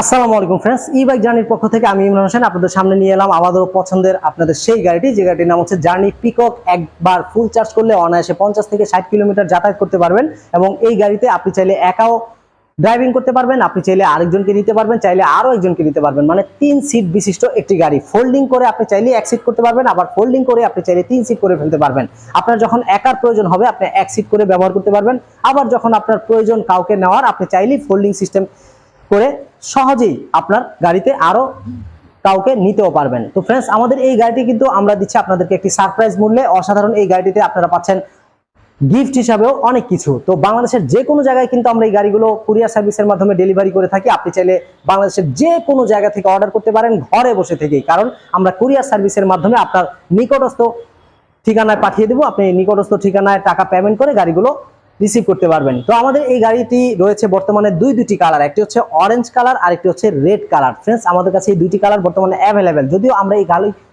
আসসালামু আলাইকুম ফ্রেন্ডস ই বাইক জার্নির পক্ষ থেকে আমি ইমরান হোসেন আপনাদের সামনে নিয়ে এলাম আমাদের পছন্দের আপনাদের সেই গাড়িটি। যে গাড়িটির নাম হচ্ছে জার্নি পিকক একবার ফুল চার্জ করলে অনায়াসে পঞ্চাশ থেকে ষাট কিলোমিটার যাতায়াত করতে পারবেন এবং এই গাড়িতে আপনি চাইলে একাও ড্রাইভিং করতে পারবেন, আপনি চাইলে আরেকজনকে নিতে পারবেন, চাইলে আরও একজনকে নিতে পারবেন। মানে তিন সিট বিশিষ্ট একটি গাড়ি। ফোল্ডিং করে আপনি চাইলে এক সিট করতে পারবেন, আবার ফোল্ডিং করে আপনি চাইলে তিন সিট করে ফেলতে পারবেন। আপনার যখন একার প্রয়োজন হবে, আপনি এক সিট করে ব্যবহার করতে পারবেন। আবার যখন আপনার প্রয়োজন কাউকে নেওয়ার, আপনি চাইলেই ফোল্ডিং সিস্টেম করে সহজেই আপনার গাড়িতে আরও কাউকে নিতেও পারবেন। তো ফ্রেন্ডস আমাদের এই গাড়িটি কিন্তু আমরা দিচ্ছি আপনাদেরকে একটি সারপ্রাইজ মূল্যে। অসাধারণ এই গাড়িটিতে আপনারা পাচ্ছেন গিফট হিসাবেও অনেক কিছু। তো বাংলাদেশের যে কোনো জায়গায় কিন্তু আমরা এই গাড়িগুলো কুরিয়ার সার্ভিসের মাধ্যমে ডেলিভারি করে থাকি। আপনি চাইলে বাংলাদেশের যে কোনো জায়গা থেকে অর্ডার করতে পারেন, ঘরে বসে থেকেই। কারণ আমরা কুরিয়ার সার্ভিসের মাধ্যমে আপনার নিকটস্থ ঠিকানায় পাঠিয়ে দেবো। আপনি নিকটস্থ ঠিকানায় টাকা পেমেন্ট করে গাড়িগুলো রিসিভ করতে পারবেন। তো আমাদের এই গাড়িটি রয়েছে বর্তমানে দুই দুটি কালার একটি হচ্ছে অরেঞ্জ কালার আর একটি হচ্ছে রেড কালার ফ্রেন্ডস আমাদের কাছে এই দুইটি কালার বর্তমানে অ্যাভেলেবেল যদিও আমরা এই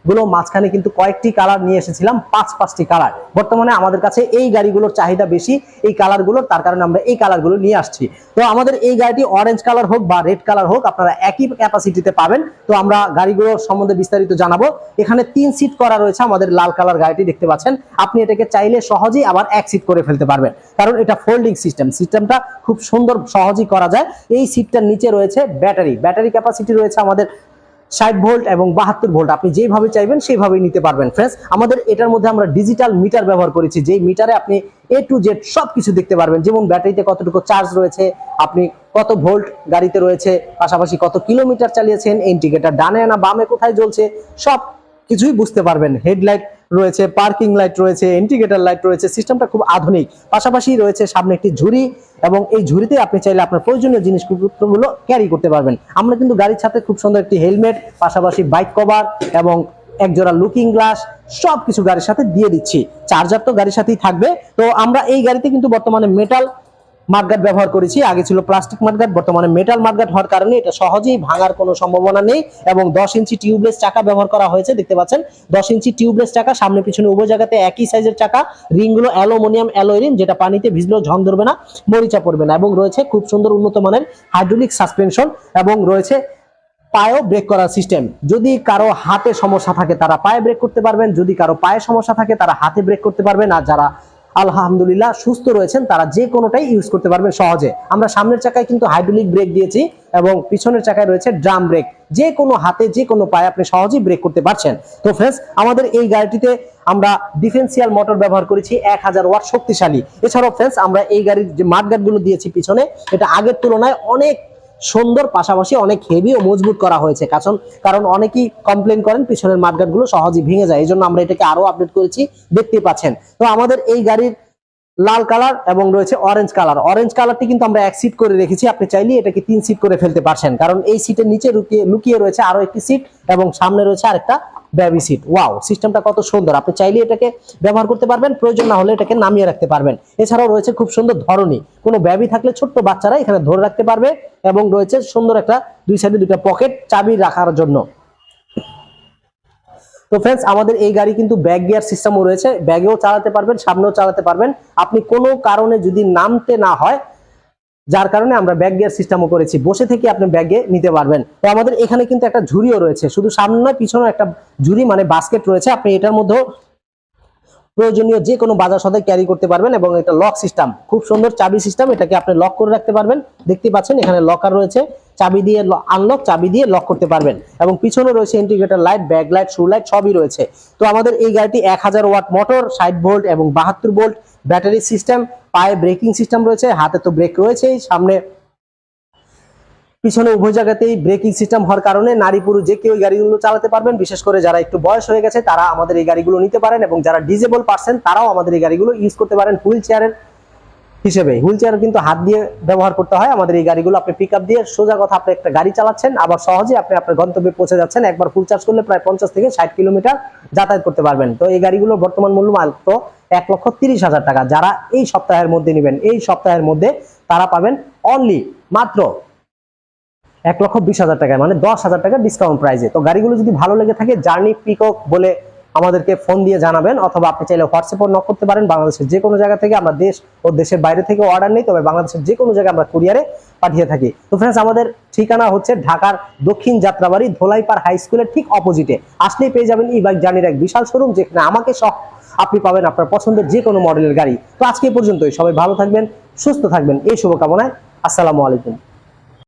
গাড়িগুলো মাঝখানে কিন্তু কয়েকটি কালার নিয়ে এসেছিলাম, পাঁচ পাঁচটি কালার বর্তমানে আমাদের কাছে এই গাড়িগুলোর চাহিদা বেশি, এই কালারগুলোর তার কারণে আমরা এই কালারগুলো নিয়ে আসছি। তো আমাদের এই গাড়িটি অরেঞ্জ কালার হোক বা রেড কালার হোক, আপনারা একই ক্যাপাসিটিতে পাবেন। তো আমরা গাড়িগুলোর সম্বন্ধে বিস্তারিত জানাব। এখানে তিন সিট করা রয়েছে আমাদের লাল কালার গাড়িটি, দেখতে পাচ্ছেন। আপনি এটাকে চাইলে সহজেই আবার এক সিট করে ফেলতে পারবেন। কারণ এটা ফোল্ডিং সিস্টেম সিস্টেমটা খুব সুন্দর সহজেই করা যায়। এই সিটটার নিচে রয়েছে ব্যাটারি ব্যাটারি ক্যাপাসিটি রয়েছে আমাদের ষাট ভোল্ট এবং বাহাত্তর ভোল্ট। আপনি যেভাবে চাইবেন, সেইভাবেই নিতে পারবেন। ফ্রেন্ডস আমাদের এটার মধ্যে আমরা ডিজিটাল মিটার ব্যবহার করেছি। যেই মিটারে আপনি এ টু জেড সব কিছু দেখতে পারবেন। যেমন ব্যাটারিতে কতটুকু চার্জ রয়েছে, আপনি কত ভোল্ট গাড়িতে রয়েছে, পাশাপাশি কত কিলোমিটার চালিয়েছেন ইন্ডিকেটার ডানে না বামে কোথায় জ্বলছে সব কিছুই বুঝতে পারবেন। হেডলাইট রয়েছে, পার্কিং লাইট রয়েছে ইন্ডিকেটর লাইট রয়েছে, সিস্টেমটা খুব আধুনিক। পাশাপাশি রয়েছে সামনে একটি ঝুড়ি এবং এই ঝুড়িতে আপনি চাইলে আপনার প্রয়োজনীয় জিনিসপত্রগুলো ক্যারি করতে পারবেন। আমরা কিন্তু গাড়ির সাথে খুব সুন্দর একটি হেলমেট, পাশাপাশি বাইক কভার এবং একজোড়া লুকিং গ্লাস সব কিছু গাড়ির সাথে দিয়ে দিচ্ছি। চার্জার তো গাড়ির সাথেই থাকবে। তো আমরা এই গাড়িতে কিন্তু বর্তমানে মেটাল মাঠগাট ব্যবহার করেছি। আগে ছিল প্লাস্টিক মাঠগাট বর্তমানে মেটাল মাঠগাট হওয়ার কারণে এটা সহজেই ভাঙার কোনো সম্ভাবনা নেই এবং দশ ইঞ্চি টিউবলেস চাকা ব্যবহার করা হয়েছে, দেখতে পাচ্ছেন। দশ ইঞ্চি টিউবলেস চাকা, সামনে পিছনে উভয় জায়গাতে একই সাইজের চাকা। রিংগুলো অ্যালুমিনিয়াম অ্যালোয় রিং, যেটা পানিতে ভিজলেও ঝং ধরবে না, মরিচা পড়বে না এবং রয়েছে খুব সুন্দর উন্নত মানের হাইড্রোলিক সাসপেনশন এবং রয়েছে পায়েও ব্রেক করার সিস্টেম যদি কারও হাতে সমস্যা থাকে, তারা পায়ে ব্রেক করতে পারবেন। যদি কারও পায়ে সমস্যা থাকে, তারা হাতে ব্রেক করতে পারবেন। আর যারা আলহামদুলিল্লাহ সুস্থ রয়েছেন, তারা যে কোনোটাই ইউজ করতে পারবেন সহজে। আমরা সামনের চাকায় কিন্তু হাইড্রোলিক ব্রেক দিয়েছি এবং পিছনের চাকায় রয়েছে ড্রাম ব্রেক যে কোনো হাতে, যে কোনো পায়ে আপনি সহজেই ব্রেক করতে পারছেন। তো ফ্রেন্ডস আমাদের এই গাড়িটিতে আমরা ডিফেন্সিয়াল মোটর ব্যবহার করেছি, এক হাজার ওয়াট শক্তিশালী। এছাড়াও ফ্রেন্ডস আমরা এই গাড়ির যে মাঠগাটগুলো দিয়েছি পিছনে, এটা আগের তুলনায় অনেক সুন্দর পাশাপাশি অনেক হেভি ও মজবুত করা হয়েছে। কারণ কারণ অনেকেই কমপ্লেন করেন পিছনের মাঠগাটগুলো সহজেই ভেঙে যায়। এই জন্য আমরা এটাকে আরও আপডেট করেছি, দেখতে পাচ্ছেন। তো আমাদের এই গাড়ির লাল কালার এবং রয়েছে অরেঞ্জ কালার অরেঞ্জ কালারটি কিন্তু আমরা এক সিট করে রেখেছি। আপনি চাইলে এটাকে তিন সিট করে ফেলতে পারছেন। কারণ এই সিটের নিচে লুকিয়ে লুকিয়ে রয়েছে আরও একটি সিট এবং সামনে রয়েছে আরেকটা বেবি সিট ওয়াও সিস্টেমটা কত সুন্দর। আপনি চাইলে এটাকে ব্যবহার করতে পারবেন, প্রয়োজন না হলে এটাকে নামিয়ে রাখতে পারবেন। এছাড়াও রয়েছে খুব সুন্দর ধরনী কোনো ব্যাবি থাকলে ছোট্ট বাচ্চারা এখানে ধরে রাখতে পারবে এবং রয়েছে সুন্দর একটা দুই সাইডে দুটা পকেট চাবি রাখার জন্য। তো ফ্রেন্ডস আমাদের এই গাড়ি কিন্তু ব্যাগ গিয়ার সিস্টেমও রয়েছে। ব্যাগেও চালাতে পারবেন, সামনেও চালাতে পারবেন। আপনি কোনো কারণে যদি নামতে না হয় যার কারণে আমরা ব্যাগ গিয়ার সিস্টেমও করেছি। বসে থেকে আপনি ব্যাগে নিতে পারবেন। তো আমাদের এখানে কিন্তু একটা ঝুড়িও রয়েছে। শুধু সামনে পিছনে একটা ঝুড়ি মানে বাস্কেট রয়েছে। আপনি এটার মধ্যেও প্রয়োজনীয় যে কোনো বাজার সদাই ক্যারি করতে পারবেন এবং এটা লক সিস্টেম খুব সুন্দর চাবি সিস্টেম এটাকে আপনি লক করে রাখতে পারবেন। দেখতে পাচ্ছেন এখানে লকার রয়েছে, চাবি দিয়ে আনলক চাবি দিয়ে লক করতে পারবেন। এবং পিছনে রয়েছে ইন্টিগ্রেটর লাইট ব্যাক লাইট শু লাইট সবই রয়েছে। তো আমাদের এই গাড়িটি এক হাজার ওয়াট মোটর ষাট ভোল্ট এবং বাহাত্তর ভোল্ট ব্যাটারি সিস্টেম পায়ে ব্রেকিং সিস্টেম রয়েছে, হাতে তো ব্রেক রয়েছেই, সামনে পিছনে উভয় জায়গাতেই ব্রেকিং সিস্টেম হওয়ার কারণে নারী পুরুষ যে কেউ গাড়িগুলো চালাতে পারবেন, বিশেষ করে যারা একটু বয়স হয়ে গেছে, তারা আমাদের এই গাড়িগুলো নিতে পারেন এবং যারা ডিজেবল পার্সন তারাও আমাদের এই গাড়িগুলো ইউজ করতে পারেন হুইল চেয়ারের হিসেবে। হুইল চেয়ার কিন্তু হাত দিয়ে ব্যবহার করতে হয়। আমাদের এই গাড়িগুলো আপনি পিক দিয়ে সোজা কথা আপনি একটা গাড়ি চালাচ্ছেন, আবার সহজে আপনি আপনার গন্তব্যে পৌঁছে যাচ্ছেন, একবার ফুল চার্জ করলে প্রায় পঞ্চাশ থেকে ষাট কিলোমিটার যাতায়াত করতে পারবেন। তো এই গাড়িগুলোর বর্তমান মূল্য মাত্র এক লক্ষ তিরিশ হাজার টাকা। যারা এই সপ্তাহের মধ্যে নেবেন, এই সপ্তাহের মধ্যে তারা পাবেন অনলি মাত্র এক লক্ষ বিশ হাজার টাকায় মানে দশ হাজার টাকা ডিসকাউন্ট প্রাইজে তো গাড়িগুলো যদি ভালো লেগে থাকে জার্নি পিকক বলে আমাদেরকে ফোন দিয়ে জানাবেন, অথবা আপনি চাইলে হোয়াটসঅ্যাপও নক করতে পারেন। বাংলাদেশের যে কোনো জায়গা থেকে আমরা দেশ ও দেশের বাইরে থেকে অর্ডার নেই, তবে বাংলাদেশের যে কোনো জায়গায় আমরা কুরিয়ারে পাঠিয়ে থাকি। তো ফ্রেন্ডস আমাদের ঠিকানা হচ্ছে ঢাকার দক্ষিণ যাত্রাবাড়ি, ধোলাইপাড় হাই স্কুলের ঠিক অপোজিটে আসলেই পেয়ে যাবেন ই বাইক জার্নির এক বিশাল শোরুম যেখানে আমাকে সহ আপনি পাবেন আপনার পছন্দের যে কোনো মডেলের গাড়ি। তো আজকে পর্যন্তই। সবাই ভালো থাকবেন, সুস্থ থাকবেন। এই শুভকামনায়, আসসালামু আলাইকুম।